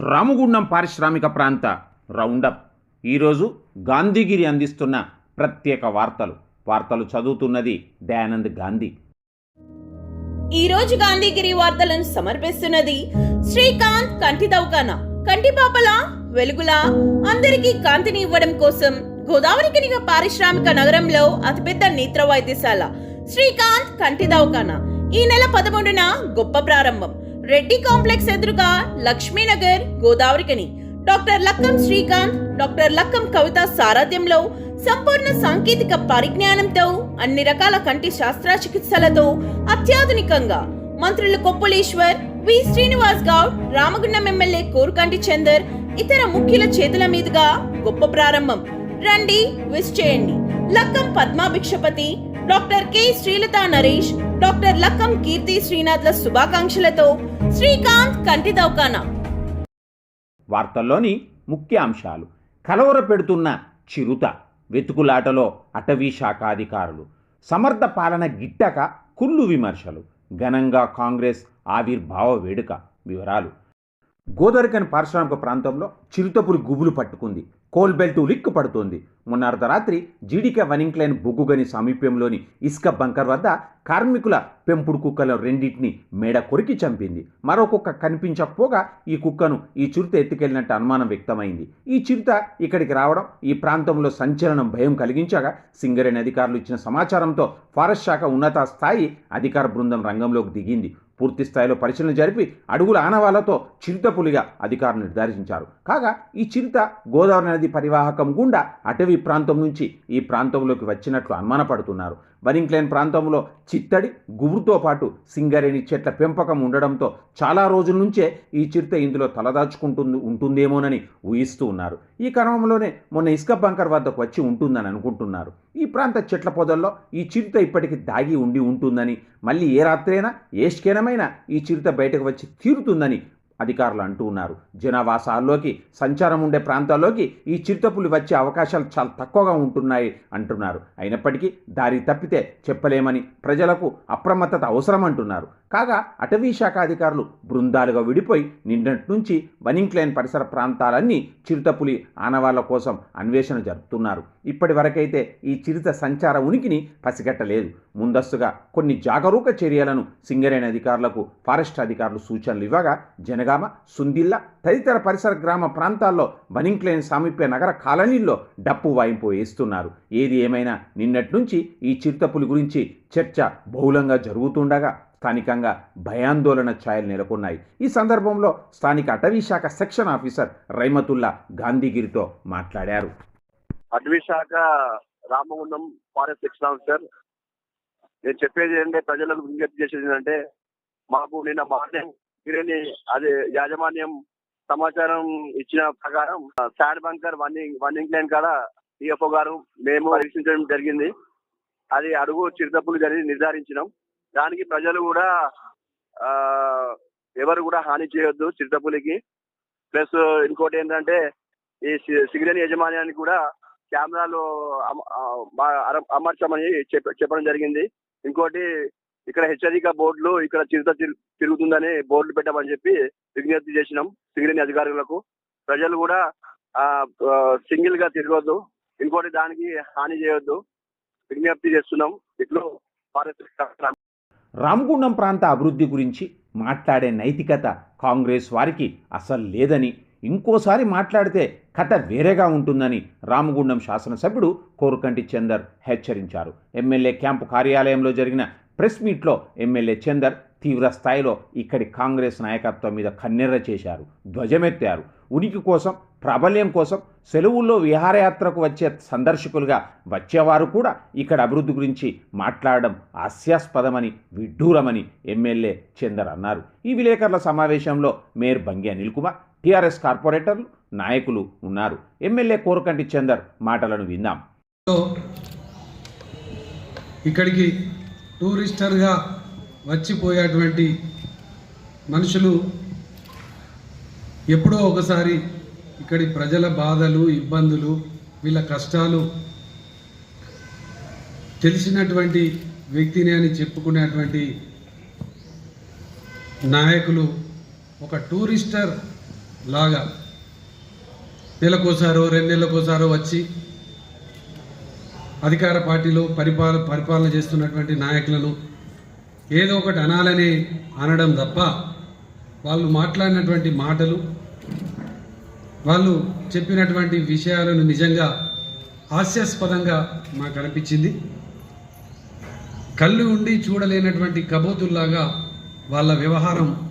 రామగుండం పారిశ్రామిక ప్రాంత రౌండప్. ఈరోజు గాంధీగిరి అందిస్తున్న ప్రత్యేక వార్తలు. వార్తలు చదువుతున్నది దయానంద్ గాంధీ. ఈరోజు గాంధీగిరి వార్తలను సమర్పిస్తున్నది శ్రీకాంత్ కంటి దౌకాన. కంటి పాపల వెలుగులా అందరికీ కాంతిని ఇవ్వడం కోసం గోదావరి కనిగ పారిశ్రామిక నగరంలో అతిపెద్ద నేత్ర వైద్యశాల శ్రీకాంత్ కంటి దౌకాన. ఈ నెల పదమూడున గొప్ప ప్రారంభం. రెడ్డి కాంప్లెక్స్ ఎదురుగా లక్ష్మీనగర్ గోదావరికని డాక్టర్ లక్కం శ్రీకాంత్ డాక్టర్ లక్కం కవిత సారథ్యంలో సంపూర్ణ సాంకేతిక పరిజ్ఞానంతో అన్ని రకాల కంటి శస్త్రచికిత్సలతో అత్యాధునికంగా మంత్రులు కొప్పులేశ్వర్ వి. శ్రీనివాస్ గౌడ్ రామగుండం ఎమ్మెల్యే కోరుకంటి చందర్ ఇతర ముఖ్యుల చేతుల మీదుగా గొప్ప ప్రారంభం. రండి విష్ చేయండి Lakkam Padmabhikshapathi doctor K Srilatha Naresh doctor Lakkam Keerthi శ్రీనాథ్ల శుభాకాంక్షలతో శ్రీకాంత్ కంటి దౌకానా. వార్తల్లోని ముఖ్య అంశాలు. కలవర పెడుతున్న చిరుత వెతుకులాటలో అటవీ శాఖ అధికారులు. సమర్థ పాలన గిట్టక కుళ్ళు విమర్శలు. ఘనంగా కాంగ్రెస్ ఆవిర్భావ వేడుక. వివరాలు. గోదరికని పారిశ్రామిక ప్రాంతంలో చిరుతపురి గుబులు పట్టుకుంది. కోల్బెల్ట్ ఉలిక్కు పడుతోంది. మొన్న అర్ధరాత్రి జీడిక వనింక్లైన్ బొగ్గుగని సమీపంలోని ఇసుక బంకర్ వద్ద కార్మికుల పెంపుడు కుక్కల రెండింటిని మేడ కొరికి చంపింది. మరో కుక్క కనిపించకపోగా ఈ కుక్కను ఈ చిరుత ఎత్తుకెళ్ళినట్టు అనుమానం వ్యక్తమైంది. ఈ చిరుత ఇక్కడికి రావడం ఈ ప్రాంతంలో సంచలనం భయం కలిగించగా సింగరేణి అధికారులు ఇచ్చిన సమాచారంతో ఫారెస్ట్ శాఖ ఉన్నత స్థాయి అధికార బృందం రంగంలోకి దిగింది. పూర్తి స్థాయిలో పరిశీలన జరిపి అడుగుల ఆనవాళ్ళతో చిరుతపులిగా అధికారులు నిర్ధారించారు. కాగా ఈ చిరుత గోదావరి నది పరివాహకం గుండా అటవీ ప్రాంతం నుంచి ఈ ప్రాంతంలోకి వచ్చినట్లు అనుమానపడుతున్నారు. వరింక్లైన్ ప్రాంతంలో చిత్తడి గుబురుతో పాటు సింగరేణి చెట్ల పెంపకం ఉండడంతో చాలా రోజుల నుంచే ఈ చిరుత ఇందులో తలదాచుకుంటుంది ఉంటుందేమోనని ఊహిస్తూ ఉన్నారు. ఈ క్రమంలోనే మొన్న ఇసుక బంకర్ వద్దకు వచ్చి ఉంటుందని అనుకుంటున్నారు. ఈ ప్రాంత చెట్ల పొదల్లో ఈ చిరుత ఇప్పటికి దాగి ఉండి ఉంటుందని మళ్ళీ ఏ రాత్రైనా ఏ క్షణమైనా ఈ చిరుత బయటకు వచ్చి తీరుతుందని అధికారులు అంటూ ఉన్నారు. జనావాసాల్లోకి సంచారం ఉండే ప్రాంతాల్లోకి ఈ చిరుతపులి వచ్చే అవకాశాలు చాలా తక్కువగా ఉంటున్నాయి అంటున్నారు. అయినప్పటికీ దారి తప్పితే చెప్పలేమని ప్రజలకు అప్రమత్తత అవసరం అంటున్నారు. కాగా అటవీ శాఖ అధికారులు బృందాలుగా విడిపోయి నిన్నటి నుంచి వనింగ్క్లైన్ పరిసర ప్రాంతాలన్నీ చిరుతపులి ఆనవాళ్ళ కోసం అన్వేషణ జరుపుతున్నారు. ఇప్పటి వరకైతే ఈ చిరుత సంచార ఉనికిని పసిగట్టలేదు. ముందస్తుగా కొన్ని జాగరూక చర్యలను సింగరేణి అధికారులకు ఫారెస్ట్ అధికారులు సూచనలు ఇవ్వగా జనగామ సుందిల్ల తదితర పరిసర గ్రామ ప్రాంతాల్లో బనింక్లేని సామీప్య నగర కాలనీల్లో డప్పు వాయింపు వేస్తున్నారు. ఏది ఏమైనా నిన్నటి నుంచి ఈ చిరుతపులి గురించి చర్చ బహుళంగా జరుగుతుండగా స్థానికంగా భయాందోళన ఛాయలు నెలకొన్నాయి. ఈ సందర్భంలో స్థానిక అటవీ శాఖ సెక్షన్ ఆఫీసర్ రైమతుల్లా గాంధీగిరితో మాట్లాడారు. అటవీ శాఖ రామగుండం ఫారెస్ట్ సెక్షన్ ఆఫీసర్. నేను చెప్పేది ఏంటంటే ప్రజలకు విజ్ఞప్తి చేసేది ఏంటంటే మాకు నిన్న మార్నింగ్ గిరిని అది యాజమాన్యం సమాచారం ఇచ్చిన ప్రకారం శాడ్ బంకర్ వన్ వన్ ఇంక్లైన్ కాడ డిఎఫ్ఓ గారు మేము పరీక్షించడం జరిగింది. అది అడుగు చిరుతప్పులు జరిగి నిర్ధారించినాం. దానికి ప్రజలు కూడా ఆ ఎవరు కూడా హాని చేయొద్దు చిరుతపులికి. ప్లస్ ఇంకోటి ఏంటంటే ఈ సి- సిగరెట్ యజమాన్యానికి కూడా కెమెరాలు అర- అమర్చమని చెప్ప- చెప్పడం జరిగింది. ఇంకోటి ఇక్కడ హెచ్చరిక బోర్డులు ఇక్కడ చిరుత తిరుగుతుందని బోర్డులు పెట్టమని చెప్పి విజ్ఞప్తి చేసినాం సింగరేణి అధికారులకు. ప్రజలు కూడా సింగిల్గా తిరగొద్దు. ఇంకోటి దానికి హాని చేయొద్దు. విజ్ఞప్తి చేస్తున్నాం. ఇట్లు రామగుండం ప్రాంత అభివృద్ధి గురించి మాట్లాడే నైతికత కాంగ్రెస్ వారికి అసలు లేదని ఇంకోసారి మాట్లాడితే కథ వేరేగా ఉంటుందని రామగుండం శాసనసభ్యుడు కోరుకంటి చందర్ హెచ్చరించారు. ఎమ్మెల్యే క్యాంపు కార్యాలయంలో జరిగిన ప్రెస్ మీట్లో ఎమ్మెల్యే చందర్ తీవ్ర స్థాయిలో ఇక్కడి కాంగ్రెస్ నాయకత్వం మీద కన్నెర్ర చేశారు ధ్వజమెత్తారు. ఉనికి కోసం ప్రాబల్యం కోసం సెలవుల్లో విహారయాత్రకు వచ్చే సందర్శకులుగా వచ్చేవారు కూడా ఇక్కడ అభివృద్ధి గురించి మాట్లాడడం హాస్యాస్పదమని విడ్డూరమని ఎమ్మెల్యే చందర్ అన్నారు. ఈ విలేకరుల సమావేశంలో మేయర్ బంగి అనిల్ కుమార్ టీఆర్ఎస్ కార్పొరేటర్లు నాయకులు ఉన్నారు. ఎమ్మెల్యే కోరకంటి చందర్ మాటలను విందాం సో ఇక్కడికి టూరిస్టర్గా వచ్చిపోయేటువంటి మనుషులు ఎప్పుడో ఒకసారి ఇక్కడి ప్రజల బాధలు ఇబ్బందులు వీళ్ళ కష్టాలు తెలిసినటువంటి వ్యక్తిని అని చెప్పుకునేటువంటి నాయకులు ఒక టూరిస్టర్ లాగా నెలకోసారో రెండు నెలలకోసారో వచ్చి అధికార పార్టీలో పరిపాల పరిపాలన చేస్తున్నటువంటి నాయకులను ఏదో ఒకటి అనాలని అనడం తప్ప వాళ్ళు మాట్లాడినటువంటి మాటలు వాళ్ళు చెప్పినటువంటి విషయాలను నిజంగా హాస్యాస్పదంగా మాకు అనిపించింది. కళ్ళు ఉండి చూడలేనటువంటి కబోతుల్లాగా వాళ్ళ వ్యవహారం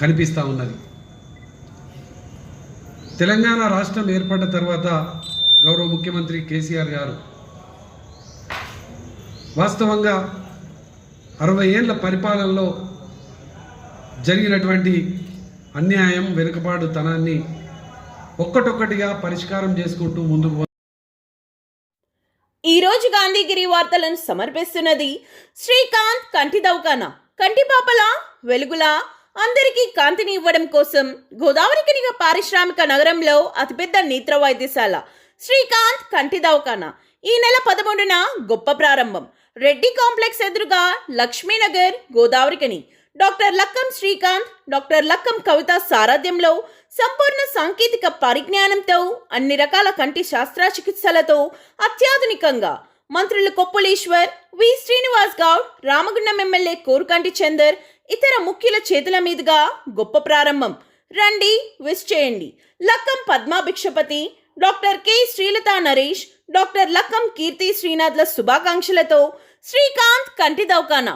కనిపిస్తూ ఉన్నది. తెలంగాణ రాష్ట్రం ఏర్పడ్డ తర్వాత గౌరవ ముఖ్యమంత్రి కేసీఆర్ గారు వాస్తవంగా అరవై ఏళ్ళ పరిపాలనలో జరిగినటువంటి అన్యాయం వెనుకబాటుతనాన్ని ఒక్కటొక్కటిగా పరిష్కారం చేసుకుంటూ ముందుకు ఈరోజు గాంధీగిరి వార్తలను సమర్పిస్తున్నది శ్రీకాంత్ కంటి దౌకాన. కంటిపాపల వెలుగుల అందరికీ కాంతిని ఇవ్వడం కోసం గోదావరి కనిగ పారిశ్రామిక నగరంలో అతిపెద్ద నేత్ర వైద్యశాల శ్రీకాంత్ కంటి దవకాన ఈ నెల పదమూడున గొప్ప ప్రారంభం. రెడ్డి కాంప్లెక్స్ ఎదురుగా లక్ష్మీనగర్ గోదావరికని డాక్టర్ లక్కం శ్రీకాంత్ డాక్టర్ లక్కం కవిత సారథ్యంలో సంపూర్ణ సాంకేతిక పరిజ్ఞానంతో అన్ని రకాల కంటి శస్త్రచికిత్సలతో అత్యాధునికంగా మంత్రులు కొప్పులీశ్వర్ వి శ్రీనివాస్ గౌడ్ రామగుండం ఎమ్మెల్యే కోరుకంటి చందర్ ఇతర ముఖ్యుల చేతుల మీదుగా గొప్ప ప్రారంభం. రండి విష్ చేయండి. Lakkam Padma Bhikshapathi doctor K. Srilatha Naresh doctor Lakkam Keerthi శ్రీనాథ్ల శుభాకాంక్షలతో శ్రీకాంత్ కంటి దౌకానా.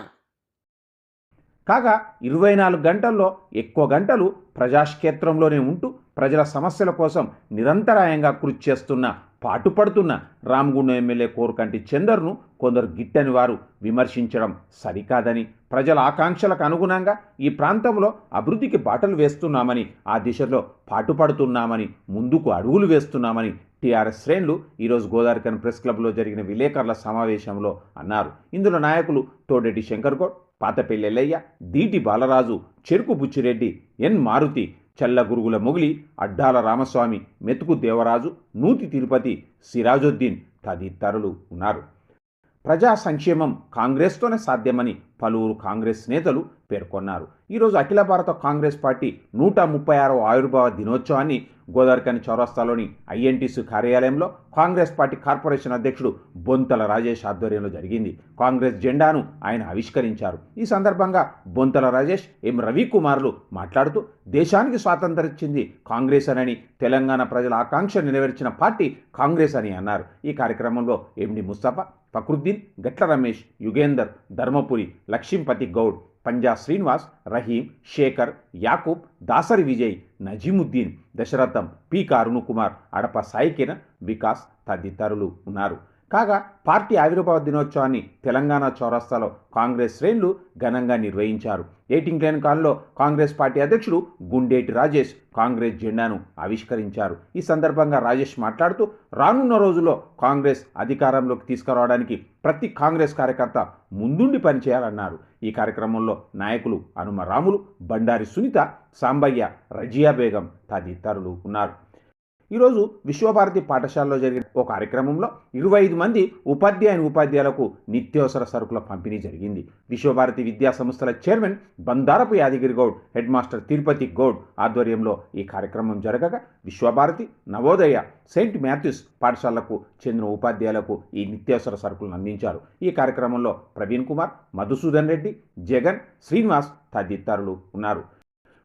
కాగా ఇరవై నాలుగు గంటల్లో ఎక్కువ గంటలు ప్రజాక్షేత్రంలోనే ఉంటూ ప్రజల సమస్యల కోసం నిరంతరాయంగా కృషి చేస్తున్న పాటుపడుతున్న రామగుండం ఎమ్మెల్యే కోరుకంటి చందర్ను కొందరు గిట్టని వారు విమర్శించడం సరికాదని ప్రజల ఆకాంక్షలకు అనుగుణంగా ఈ ప్రాంతంలో అభివృద్ధికి బాటలు వేస్తున్నామని ఆ దిశలో పాటుపడుతున్నామని ముందుకు అడుగులు వేస్తున్నామని టీఆర్ఎస్ శ్రేణులు ఈరోజు గోదావరికన్ ప్రెస్ క్లబ్లో జరిగిన విలేకరుల సమావేశంలో అన్నారు. ఇందులో నాయకులు తోడెడ్డి శంకర్గౌడ్ పాతపల్లి ఎల్లయ్య దీటి బాలరాజు చెరుకు బుచ్చిరెడ్డి ఎన్ మారుతి చల్లగురుగుల మొగిలి అడ్డాల రామస్వామి మెతుకు దేవరాజు నూతి తిరుపతి సిరాజుద్దీన్ తదితరులు ఉన్నారు. ప్రజా సంక్షేమం కాంగ్రెస్తోనే సాధ్యమని పలువురు కాంగ్రెస్ నేతలు పేర్కొన్నారు. ఈరోజు అఖిల భారత కాంగ్రెస్ పార్టీ నూట ముప్పై ఆరవ ఆవిర్భావ దినోత్సవాన్ని గోదావరికని చౌరస్తాలోని ఐఎన్టీసీ కార్యాలయంలో కాంగ్రెస్ పార్టీ కార్పొరేషన్ అధ్యక్షుడు బొంతల రాజేష్ ఆధ్వర్యంలో జరిగింది. కాంగ్రెస్ జెండాను ఆయన ఆవిష్కరించారు. ఈ సందర్భంగా బొంతల రాజేష్ ఎం. రవికుమార్లు మాట్లాడుతూ దేశానికి స్వాతంత్రం ఇచ్చింది కాంగ్రెస్ అని తెలంగాణ ప్రజల ఆకాంక్ష నెరవేర్చిన పార్టీ కాంగ్రెస్ అని అన్నారు. ఈ కార్యక్రమంలో ఎండి ముస్తఫా ఫక్రుద్దీన్ గట్ల రమేష్ యుగేందర్ ధర్మపురి లక్ష్మీపతి గౌడ్ పంజా శ్రీనివాస్ రహీం శేఖర్ యాకూబ్ దాసరి విజయ్ నజీముద్దీన్ దశరథం పి. కారుణుకుమార్ అడప సాయికిన వికాస్ తదితరులు ఉన్నారు. కాగా పార్టీ ఆవిర్భావ దినోత్సవాన్ని తెలంగాణ చౌరస్తాలో కాంగ్రెస్ శ్రేణులు ఘనంగా నిర్వహించారు. ఎయిటింగ్ లైన్ కాల్లో కాంగ్రెస్ పార్టీ అధ్యక్షుడు గుండేటి రాజేష్ కాంగ్రెస్ జెండాను ఆవిష్కరించారు. ఈ సందర్భంగా రాజేష్ మాట్లాడుతూ రానున్న రోజుల్లో కాంగ్రెస్ అధికారంలోకి తీసుకురావడానికి ప్రతి కాంగ్రెస్ కార్యకర్త ముందుండి పనిచేయాలన్నారు. ఈ కార్యక్రమంలో నాయకులు హనుమ రాములు బండారి సునీత సాంబయ్య రజియా బేగం తదితరులు ఉన్నారు. ఈరోజు విశ్వభారతి పాఠశాలలో జరిగిన ఒక కార్యక్రమంలో ఇరవై ఐదు మంది ఉపాధ్యాయుని ఉపాధ్యాయులకు నిత్యావసర సరుకుల పంపిణీ జరిగింది. విశ్వభారతి విద్యా సంస్థల chairman Bandarapu Yadagiri Goud head master Tirupati Goud ఆధ్వర్యంలో ఈ కార్యక్రమం జరగగా విశ్వభారతి నవోదయ సెయింట్ మాథ్యూస్ పాఠశాలకు చెందిన ఉపాధ్యాయులకు ఈ నిత్యావసర సరుకులను అందించారు. ఈ కార్యక్రమంలో ప్రవీణ్ కుమార్ మధుసూదన్ రెడ్డి జగన్ శ్రీనివాస్ తదితరులు ఉన్నారు.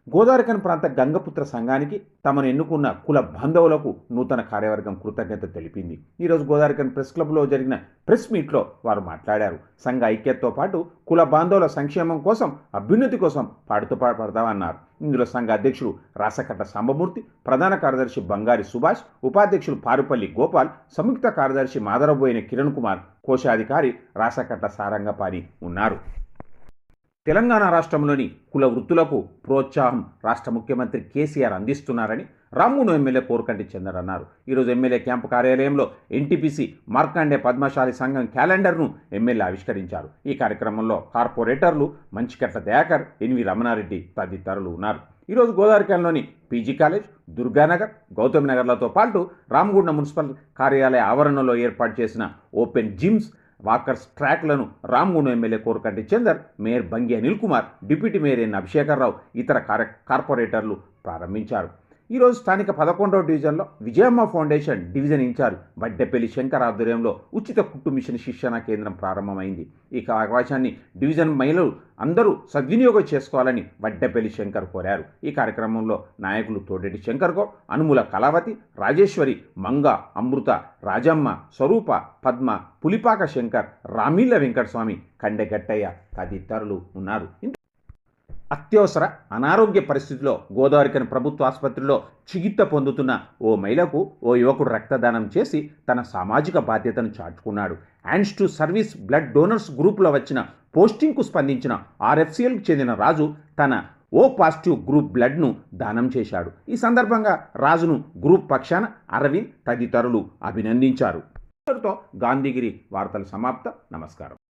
గోదావరికన్ ప్రాంత గంగపుత్ర సంఘానికి తమను ఎన్నుకున్న కుల బాంధవులకు నూతన కార్యవర్గం కృతజ్ఞత తెలిపింది. ఈరోజు గోదావరికన్ ప్రెస్ క్లబ్లో జరిగిన ప్రెస్ మీట్లో వారు మాట్లాడారు. సంఘ ఐక్యతతో పాటు కుల బాంధవుల సంక్షేమం కోసం అభ్యున్నతి కోసం పాటుతో పడతామన్నారు. ఇందులో సంఘ అధ్యక్షుడు రాసకట్ట సాంబమూర్తి ప్రధాన కార్యదర్శి బంగారి సుభాష్ ఉపాధ్యక్షులు పారుపల్లి గోపాల్ సంయుక్త కార్యదర్శి మాదరబోయిన కిరణ్ కుమార్ కోశాధికారి రాసకట్ట సారంగపాణి ఉన్నారు. తెలంగాణ రాష్ట్రంలోని కుల వృత్తులకు ప్రోత్సాహం రాష్ట్ర ముఖ్యమంత్రి కేసీఆర్ అందిస్తున్నారని రామ్మూను ఎమ్మెల్యే కోరకంటి చందర్ అన్నారు. ఈరోజు ఎమ్మెల్యే క్యాంపు కార్యాలయంలో ఎన్టీపీసీ మార్కాండే పద్మశాలి సంఘం క్యాలెండర్ను ఎమ్మెల్యే ఆవిష్కరించారు. ఈ కార్యక్రమంలో కార్పొరేటర్లు మంచికట్ల దయాకర్ ఎన్వి రమణారెడ్డి తదితరులు ఉన్నారు. ఈరోజు గోదావరికంలోని పీజీ కాలేజ్ దుర్గానగర్ గౌతమ్ నగర్లతో పాటు రామగుండ మున్సిపల్ కార్యాలయ ఆవరణలో ఏర్పాటు చేసిన open gyms walkers ట్రాక్లను Ramgundam MLA Korakanti Chander mayor Bangi Anil Kumar deputy mayor N Abhishekarrao ఇతర కార కార్పొరేటర్లు ప్రారంభించారు. ఈరోజు స్థానిక పదకొండవ డివిజన్లో Vijayamma foundation division in charge Vaddepalli Shankar ఆధ్వర్యంలో ఉచిత కుట్టు మిషన్ శిక్షణ కేంద్రం ప్రారంభమైంది. ఈ అవకాశాన్ని డివిజన్ మహిళలు అందరూ సద్వినియోగం చేసుకోవాలని వడ్డెపల్లి శంకర్ కోరారు. ఈ కార్యక్రమంలో నాయకులు తోడేటి శంకర్ గౌడ్ అనుముల కళావతి రాజేశ్వరి మంగ అమృత రాజమ్మ స్వరూప పద్మ పులిపాక శంకర్ రామీళ్ళ వెంకటస్వామి కండెగట్టయ్య తదితరులు ఉన్నారు. అత్యవసర అనారోగ్య పరిస్థితిలో గోదావరికని ప్రభుత్వ ఆసుపత్రిలో చికిత్స పొందుతున్న ఓ మహిళకు ఓ యువకుడు రక్తదానం చేసి తన సామాజిక బాధ్యతను చాటుకున్నాడు. Hands to service blood donors గ్రూప్లో వచ్చిన పోస్టింగ్కు స్పందించిన ఆర్ఎఫ్సిఎల్కు చెందిన రాజు తన ఓ పాజిటివ్ గ్రూప్ బ్లడ్ను దానం చేశాడు. ఈ సందర్భంగా రాజును గ్రూప్ పక్షాన అరవింద్ తదితరులు అభినందించారు. గాంధీగిరి వార్తలు సమాప్త. నమస్కారం.